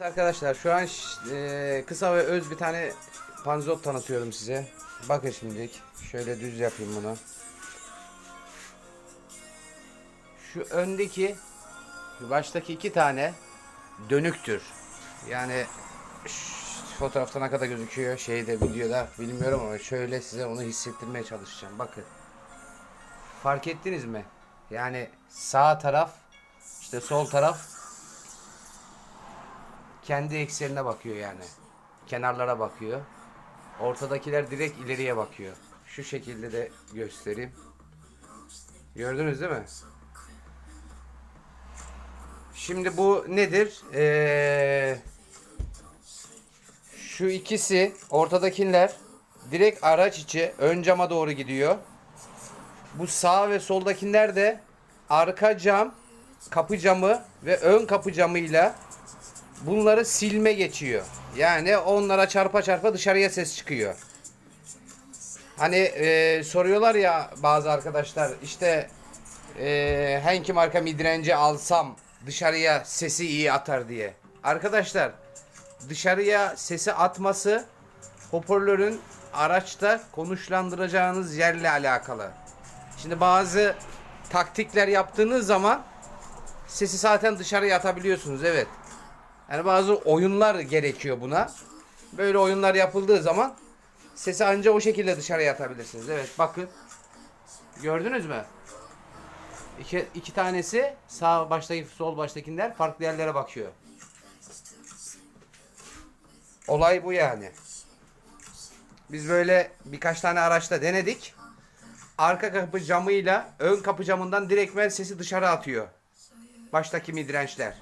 Arkadaşlar şu an e, kısa ve öz bir tane panzot tanıtıyorum size. Bakın şimdilik. Şöyle düz yapayım bunu. Şu öndeki baştaki iki tane dönüktür. Yani fotoğrafta ne kadar gözüküyor şeyde videoda bilmiyorum ama şöyle size onu hissettirmeye çalışacağım. Bakın. Fark ettiniz mi? Yani sağ taraf işte sol taraf kendi eksenine bakıyor yani. Kenarlara bakıyor. Ortadakiler direkt ileriye bakıyor. Şu şekilde de göstereyim. Gördünüz değil mi? Şimdi bu nedir? Ee, şu ikisi ortadakiler direkt araç içi ön cama doğru gidiyor. Bu sağ ve soldakiler de arka cam, kapı camı ve ön kapı camıyla bunları silme geçiyor. Yani onlara çarpa çarpa dışarıya ses çıkıyor. Hani e, soruyorlar ya bazı arkadaşlar işte e, hangi marka midrenci alsam dışarıya sesi iyi atar diye. Arkadaşlar dışarıya sesi atması hoparlörün araçta konuşlandıracağınız yerle alakalı. Şimdi bazı taktikler yaptığınız zaman sesi zaten dışarıya atabiliyorsunuz evet. Yani bazı oyunlar gerekiyor buna. Böyle oyunlar yapıldığı zaman sesi anca o şekilde dışarıya atabilirsiniz. Evet bakın. Gördünüz mü? İki, iki tanesi sağ baştaki sol baştakiler farklı yerlere bakıyor. Olay bu yani. Biz böyle birkaç tane araçta denedik. Arka kapı camıyla ön kapı camından direktmen sesi dışarı atıyor. Baştaki midrençler.